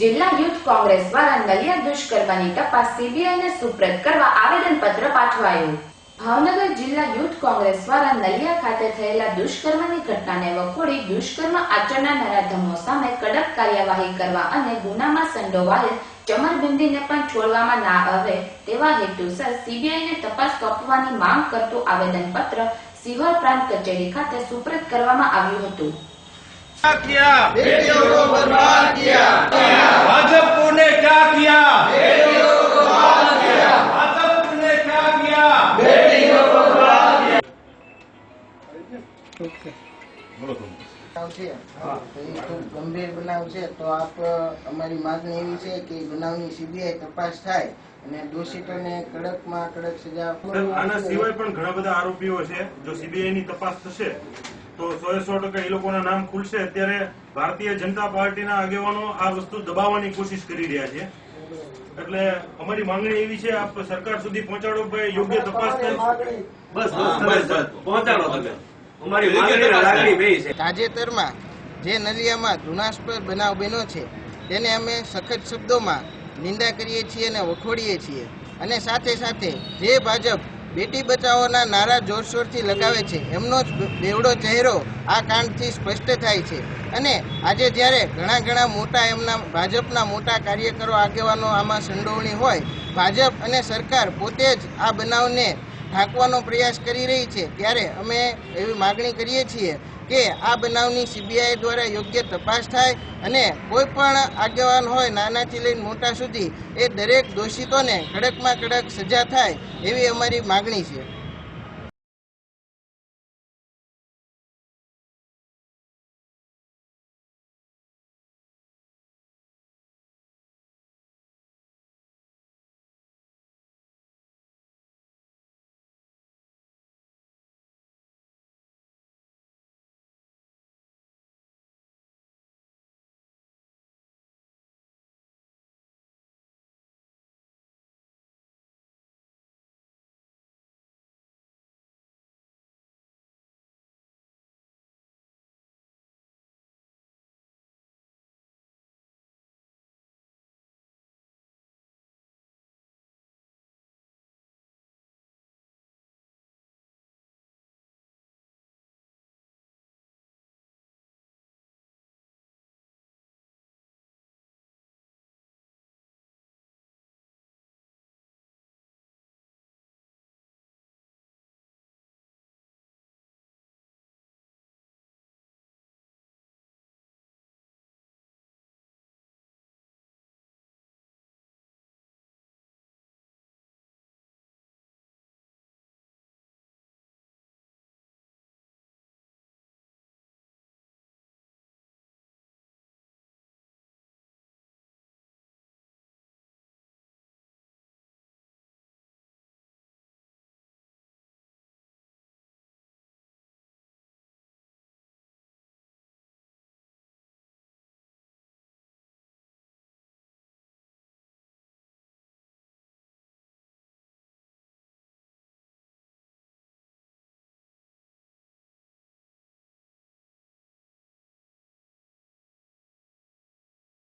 જિલ્લા યુથ કોંગ્રેસ દ્વારા નલિયા દુષ્કર્મની તપાસ સીબીઆઈને સુપ્રત કરવા આવેદનપત્ર પાઠવાયું. ભાવનગર જિલ્લા યુથ કોંગ્રેસ દ્વારા નલિયા ખાતે થયેલા દુષ્કર્મની ઘટનાને વખોડી દુષ્કર્મ આચરનારા ધમો સામે કડક કાર્યવાહી કરવા અને ગુનામાં સંડોવાયેલ ચમરબિંદીને પણ છોડવામાં ના આવે તેવા હેતુસર સીબીઆઈને તપાસ સોંપવાની માંગ કરતું આવેદનપત્ર સિહોર પ્રાંત કચેરી ખાતે સુપ્રત કરવામાં આવ્યું હતું. છે. તો એ ખૂબ ગંભીર બનાવ છે. તો આપ અમારી માગણી એવી છે કે બનાવની સીબીઆઈ તપાસ થાય અને દોષિતોને કડકમાં કડક સજા આના સિવાય પણ ઘણા બધા આરોપીઓ છે જો સીબીઆઈ ની તપાસ થશે તો સો સો ટકા એ લોકોના નામ ખુલશે. અત્યારે ભારતીય જનતા પાર્ટીના આગેવાનો આ વસ્તુ દબાવવાની કોશિશ કરી રહ્યા છે. એટલે અમારી માંગણી એવી છે આપ સરકાર સુધી પહોંચાડો ભાઈ યોગ્ય તપાસ બસ બસ બસ બસ. પહોંચાડો તમે. અમારી માંગણી લાગણી બે છે. તાજેતરમાં જે નલિયામાં ઘૃણાસ્પદ બનાવ બન્યો છે તેને અમે સખત શબ્દોમાં નિંદા કરીએ છીએ અને વખોડીએ છીએ. અને સાથે સાથે જે ભાજપ બેટી બચાવોના નારા જોરશોરથી લગાવે છે એમનો જ બેવડો ચહેરો આ કાંડથી સ્પષ્ટ થાય છે. અને આજે જ્યારે ઘણા ઘણા મોટા એમના ભાજપના મોટા કાર્યકરો આગેવાનો આમાં સંડોવણી હોય ભાજપ અને સરકાર પોતે જ આ બનાવને ઢાંકવાનો પ્રયાસ કરી રહી છે, ત્યારે અમે એવી માગણી કરીએ છીએ કે આ બનાવની સીબીઆઈ દ્વારા યોગ્ય તપાસ થાય અને કોઈ પણ આગેવાન હોય નાનાથી લઈને મોટા સુધી એ દરેક દોષિતોને કડકમાં કડક સજા થાય એવી અમારી માગણી છે.